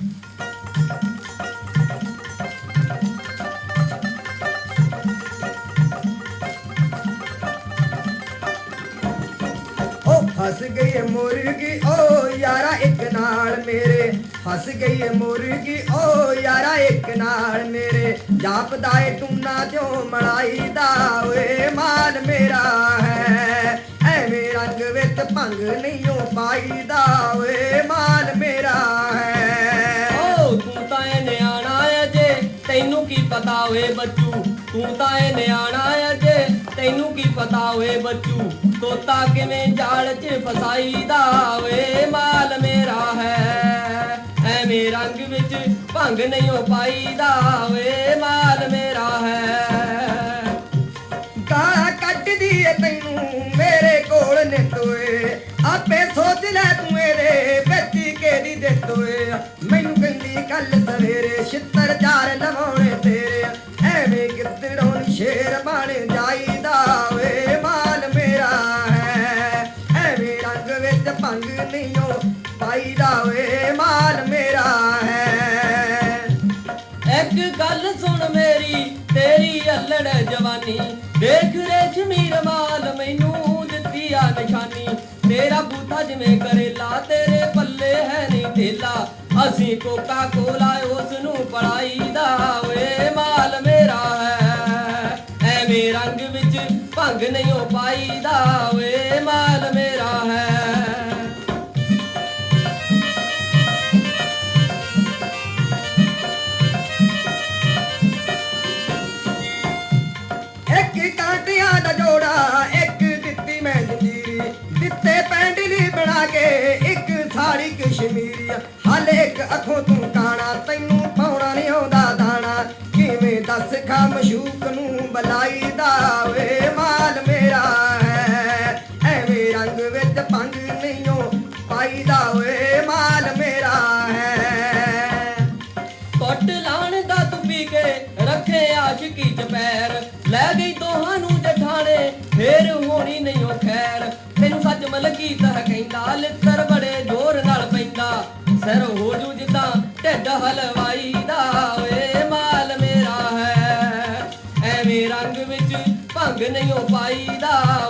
ਓ ਫਸ ਗਈ ਏ ਮੁਰਗੀ, ਓ ਯਾਰਾ ਇੱਕ ਨਾਲ ਮੇਰੇ। ਫਸ ਗਈ ਏ ਮੁਰਗੀ, ਓ ਯਾਰਾ ਇੱਕ ਨਾਲ ਮੇਰੇ। ਜਾਪਦਾ ਏ ਟੂਨਾ ਜੋ ਮਲਾਈ ਦਾ, ਓਏ ਮਾਲ ਮੇਰਾ ਹੈ। ਐਵੇਂ ਰੰਗ ਵਿੱਚ ਭੰਗ ਨਹੀਂ ਓ ਪਾਈਦਾ ਓਏ ਮਾਲ ਮੇਰਾ ਤੈਨੂੰ ਕੀ ਪਤਾ ਓਏ ਬੱਚੂ? ਤੂੰ ਤਾਂ ਇਹ ਨਿਆਣਾ ਅਜੇ ਤੈਨੂੰ ਕੀ ਪਤਾ ਓਏ ਬੱਚੂ? ਤੋਤਾ ਕਿਵੇਂ ਜਾਲ 'ਚ ਫਸਾਈਦਾ ਓਏ? ਮਾਲ ਮੇਰਾ ਹੈ। ਐਵੇਂ ਰੰਗ ਵਿੱਚ ਭੰਗ ਨਹੀਂ ਹੋ ਪਾਈਦਾ ਓਏ। ਕਿਹਦੀ ਮੈਨੂੰ ਕਹਿੰਦੀ ਕੱਲ ਸਵੇਰੇ ਛਿੱਤਰ ਚਾਰ ਲਵਾਉਣੇ ਤੇਰੇ ਐਵੇਂ ਗਿੱਦੜੋਂ ਸ਼ੇਰ ਬਣ ਜਾਈਦਾ ਓਏ, ਮਾਲ ਮੇਰਾ ਹੈ। ਐਵੇਂ ਰੰਗ ਵਿੱਚ ਭੰਗ ਨਹੀਂ ਓ ਪਾਈਦਾ ਓਏ, ਮਾਲ ਮੇਰਾ ਹੈ। ਇੱਕ ਗੱਲ ਸੁਣ ਮੇਰੀ, ਤੇਰੀ ਅਲੜ ਜਵਾਨੀ। ਦੇਖ ਰੇਸ਼ਮੀ ਰਮਾਲ ਮੈਨੂੰ ਦਿੱਤੀ ਆ ਨਿਸ਼ਾਨੀ। ਤੇਰਾ ਬੂਥਾ ਜਿਵੇਂ ਕਰੇਲਾ ਤੇਰੇ ਪੱਲੇ ਕੋਕਾ ਕੋਲਾ ਉਸ ਨੂੰ ਪੜਾਈ ਦਾ ਓਏ ਮਾਲ ਮੇਰਾ ਹੈ। ਐਵੇਂ ਰੰਗ ਵਿੱਚ ਭੰਗ ਨਹੀਂ ਹੋ ਪਾਈਦਾ ਓਏ ਮਾਲ ਮੇਰਾ ਹੈ। ਇੱਕ ਕਾਂਟਿਆਂ ਦਾ ਜੋੜਾ, ਇੱਕ ਦਿੱਤੀ ਮੈਂ ਜੰਜੀਰੀ ਦਿੱਤੇ ਪੈਂਡਲੀ ਸਾੜੀ ਹਾਲੇ ਇੱਕ ਅੱਖੋਂ ਤੂੰ ਕਾਣਾ, ਤੈਨੂੰ ਪਾਉਣਾ ਨਹੀਂ ਆਉਂਦਾ ਦਾਣਾ। ਕਿਵੇਂ ਦੱਸ ਖਾ ਮਸ਼ੂਕ ਨੂੰ ਬਲਾਈ ਦਾ ਵੇ ਮਾਲ ਮੇਰਾ ਹੈ। ਐਵੇਂ ਰੰਗ ਵਿੱਚ ਭੰਗ ਨਹੀਂ ਓ ਪਾਈਦਾ ਵੇ ਫੇਰ ਹੋਣੀ ਨਹੀਂ ਉਹ ਖੈਰ। ਤੈਨੂੰ ਸੱਚ ਮਲਕੀ ਤਹ ਕਹਿੰਦਾ, ਲਿੱਤਰ ਬੜੇ ਜ਼ੋਰ ਨਾਲ ਪੈਂਦਾ। ਸਿਰ ਹੋ ਜੂ ਜਿੱਦਾਂ ਢਿੱਡ ਹਲਵਾਈ ਦਾ ਓਏ, ਮਾਲ ਮੇਰਾ ਹੈ। ਐਵੇਂ ਰੰਗ ਵਿੱਚ ਭੰਗ ਨਹੀਂ ਉਹ ਪਾਈਦਾ